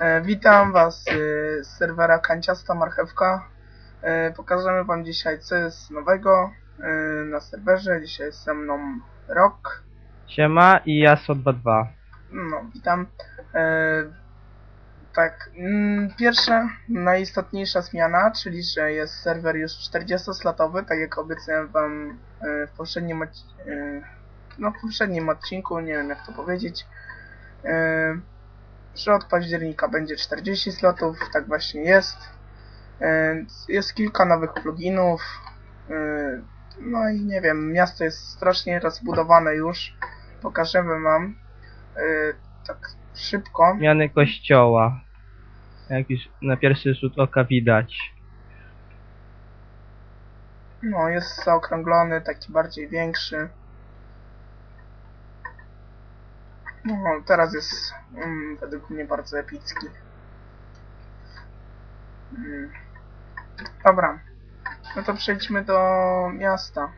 E, witam Was e, z serwera Kanciasta Marchewka. E, pokażemy Wam dzisiaj co jest nowego na serwerze. Dzisiaj jest ze mną Rok. Siema i ja SO22. No, witam. Tak, mm, pierwsza, najistotniejsza zmiana, czyli że jest serwer już 40-slotowy, tak jak obiecałem Wam w poprzednim, no, w poprzednim odcinku, nie wiem jak to powiedzieć, że od października będzie 40 slotów, tak właśnie jest. E, Jest kilka nowych pluginów, e, no i nie wiem, miasto jest strasznie rozbudowane już, pokażemy Wam e, tak szybko. Zmiany kościoła. Jak już na pierwszy rzut oka widać. No, jest zaokrąglony, taki bardziej większy. No, teraz jest mm, według mnie bardzo epicki. Mm. Dobra. No to przejdźmy do miasta.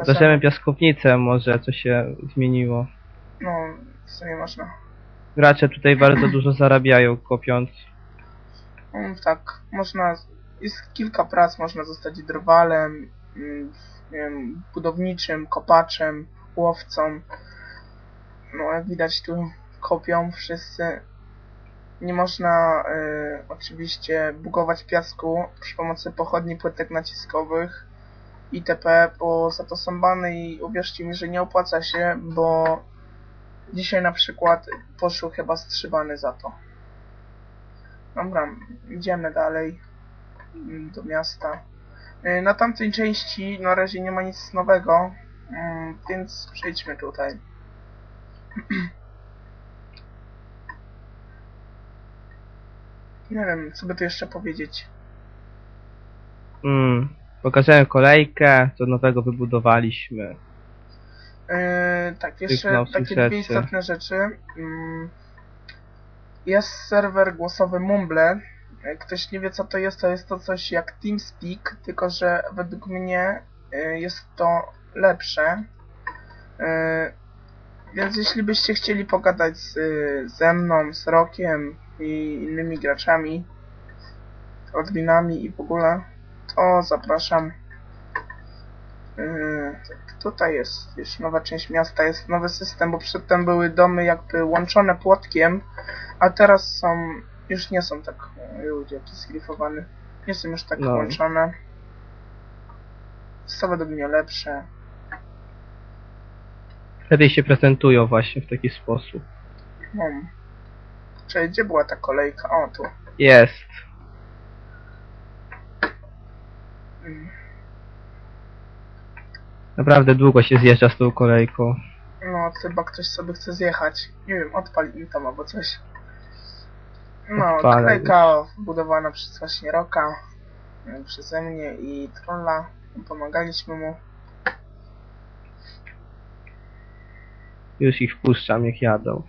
Zobaczymy piaskownicę może, co się zmieniło. No, w sumie można. Gracze tutaj bardzo dużo zarabiają kopiąc. Mm, tak, można. Jest kilka prac, można zostać drwalem, mm, nie wiem, budowniczym, kopaczem, łowcą. No, jak widać, tu kopią wszyscy. Nie można y, oczywiście bugować piasku przy pomocy pochodni płytek naciskowych itp., bo za to są bany i uwierzcie mi, że nie opłaca się, bo dzisiaj na przykład poszły chyba z trzy bany za to. Dobra, idziemy dalej mm, do miasta. Y, Na tamtej części na razie nie ma nic nowego, mm, więc przejdźmy tutaj. Nie wiem, co by tu jeszcze powiedzieć. Mm. Pokażemy kolejkę, co nowego wybudowaliśmy. Yy, tak, jeszcze takie dwie rzeczy. istotne rzeczy. Mm, Jest serwer głosowy Mumble. Jak Ktoś nie wie co to jest, to jest to coś jak TeamSpeak, tylko że według mnie yy, jest to lepsze. Yy, Więc jeśli byście chcieli pogadać z, ze mną, z Rokiem i innymi graczami, adminami i w ogóle, to zapraszam. Yy, tutaj jest już nowa część miasta, jest nowy system, bo przedtem były domy jakby łączone płotkiem, a teraz są, już nie są tak, e, ludzie, jaki nie są już tak No. łączone. Są według mnie lepsze. Wtedy się prezentują właśnie w taki sposób. No. Czyli gdzie była ta kolejka? O, tu. Jest. Mm. Naprawdę długo się zjeżdża z tą kolejką. No, chyba ktoś sobie chce zjechać. Nie wiem, odpal im tam albo coś. No, Odpalę kolejka budowana przez właśnie Roka, y, przeze mnie i Trolla. Pomagaliśmy mu. Już ich wpuszczam, niech jadą.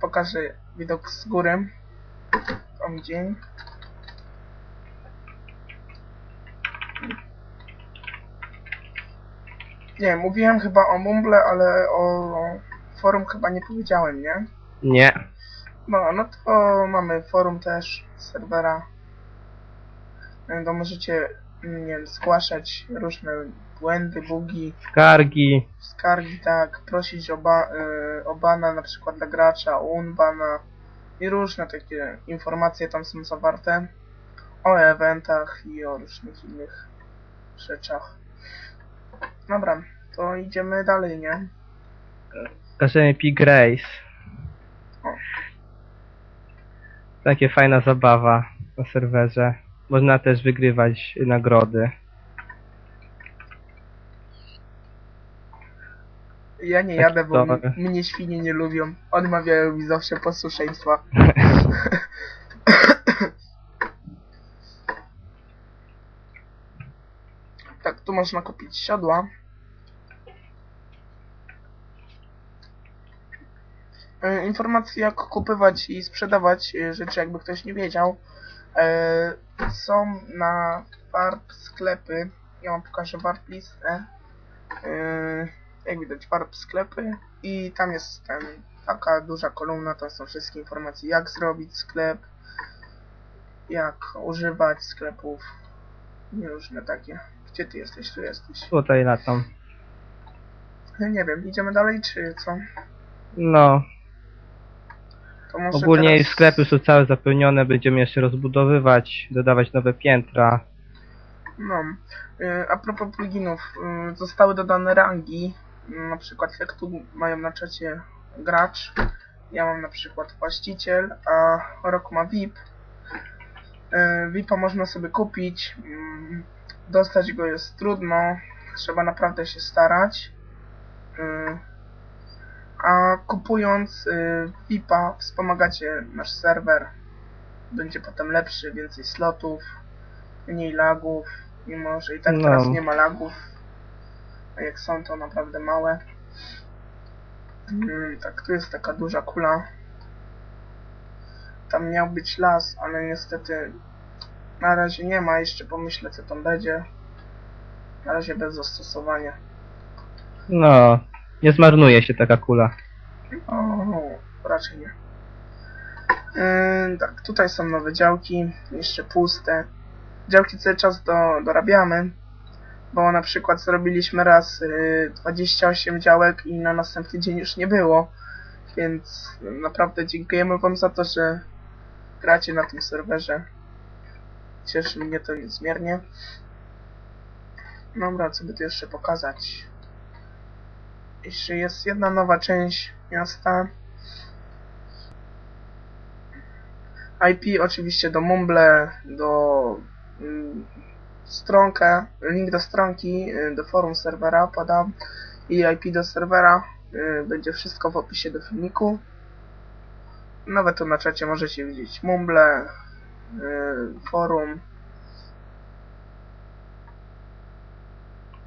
Pokażę widok z góry. Tam dzień. Nie, mówiłem chyba o Mumble, ale o forum chyba nie powiedziałem, nie? Nie. No, no to mamy forum też serwera. No, To możecie, nie wiem, zgłaszać różne błędy, bugi, Skargi. skargi, tak, prosić o, ba y, o bana na przykład dla gracza, o unbana i różne takie informacje tam są zawarte o eventach i o różnych innych rzeczach. Dobra, to idziemy dalej, nie? Pokażemy Pi Grace. O. Takie fajna zabawa na serwerze. Można też wygrywać nagrody. Ja nie jadę, bo m- mnie świnie nie lubią. Odmawiają mi zawsze posłuszeństwa. tak, tu można kupić siodła. E, Informacje jak kupywać i sprzedawać e, rzeczy, jakby ktoś nie wiedział. E, są na warp sklepy. Ja wam pokażę warp listę. Jak widać warp sklepy i tam jest ten, taka duża kolumna, tam są wszystkie informacje jak zrobić sklep, jak używać sklepów różne takie. Gdzie ty jesteś? Tu jesteś. Tutaj latam. No nie wiem, idziemy dalej czy co? No, To może ogólnie teraz... już sklepy są całe zapełnione, będziemy jeszcze rozbudowywać, dodawać nowe piętra. No, y, a propos pluginów, y, zostały dodane rangi, y, na przykład jak tu mają na czacie gracz, ja mam na przykład właściciel, a Rok ma VIP. Y, VIPa można sobie kupić, mm, dostać go jest trudno, trzeba naprawdę się starać. Y, A kupując y, VIPa wspomagacie nasz serwer, będzie potem lepszy, więcej slotów, mniej lagów, mimo że i tak No. teraz nie ma lagów, a jak są to naprawdę małe. Mm, tak, tu jest taka duża kula. Tam miał być las, ale niestety na razie nie ma, jeszcze pomyślę co tam będzie. Na razie bez zastosowania. No, nie zmarnuje się taka kula. O, raczej nie. Yy, tak, tutaj są nowe działki, jeszcze puste. Działki cały czas do, dorabiamy, bo na przykład zrobiliśmy raz yy, 28 działek i na następny dzień już nie było, więc naprawdę dziękujemy Wam za to, że gracie na tym serwerze. Cieszy mnie to niezmiernie. Dobra, co by tu jeszcze pokazać? Jeszcze jest jedna nowa część miasta. IP oczywiście do Mumble, do mm, stronkę, link do stronki, y, do forum serwera podam i IP do serwera. y, Będzie wszystko w opisie do filmiku. Nawet tu na czacie możecie widzieć Mumble, y, forum.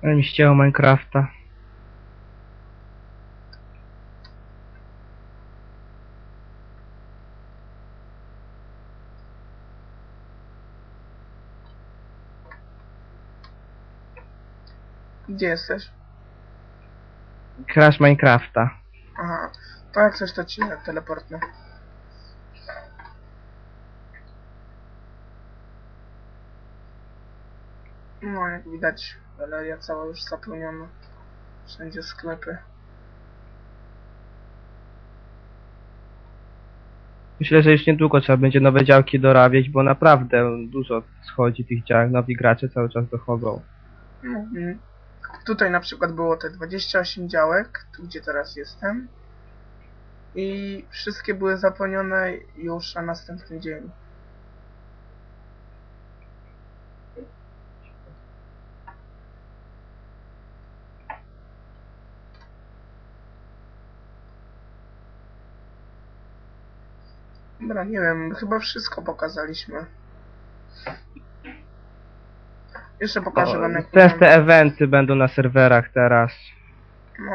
Mi ścięło Minecrafta. Gdzie jesteś? Crash Minecrafta. Aha, to jak coś to ci teleportnę. No, jak widać, galeria cała już zapełniona. Wszędzie sklepy. Myślę, że już niedługo trzeba będzie nowe działki dorabiać, bo naprawdę dużo schodzi tych działek, nowi gracze cały czas dochodzą. Mm. Tutaj na przykład było te 28 działek, tu gdzie teraz jestem. I wszystkie były zapełnione już na następny dzień. Dobra, nie wiem, chyba wszystko pokazaliśmy. Jeszcze pokażę wam jak Też te eventy będą na serwerach teraz. No,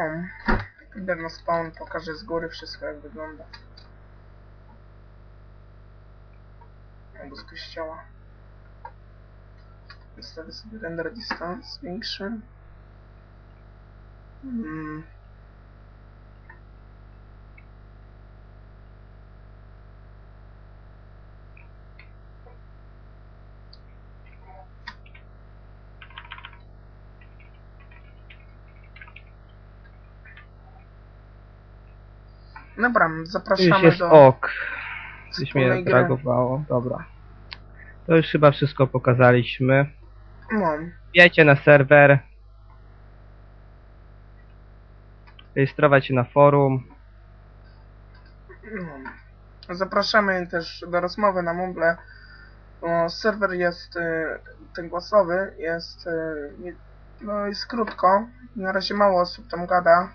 idę na spawn, pokażę z góry wszystko jak wygląda. Albo z kościoła. Ustawię sobie render distance większy. Mm. Dobra, Już zapraszamy jest do ok. Coś wspólnej mnie gry. Dobra. To już chyba wszystko pokazaliśmy. No, Wbijajcie na serwer. Rejestrować się na forum. no. Zapraszamy też do rozmowy na Mumble. Bo serwer jest y, ten głosowy, jest y, nie, no jest krótko. Na razie mało osób tam gada.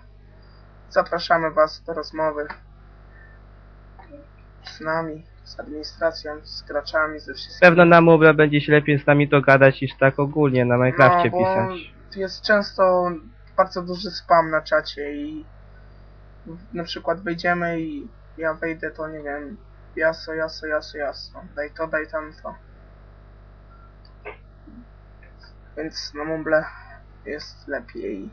Zapraszamy Was do rozmowy z nami, z administracją, z graczami, ze wszystkimi. Pewno na Mubra będzie się lepiej z nami dogadać niż tak ogólnie na Minecrafcie no, bo pisać. Jest często bardzo duży spam na czacie i na przykład wejdziemy i ja wejdę to nie wiem, jaso, jaso, jaso, jaso, daj to, daj tamto. Więc na Mumble jest lepiej.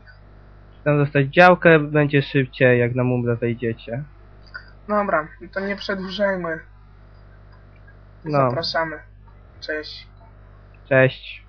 Tam dostać działkę będzie szybciej, jak na mumble wejdziecie. Dobra, no to nie przedłużajmy. No, Zapraszamy. Cześć. cześć.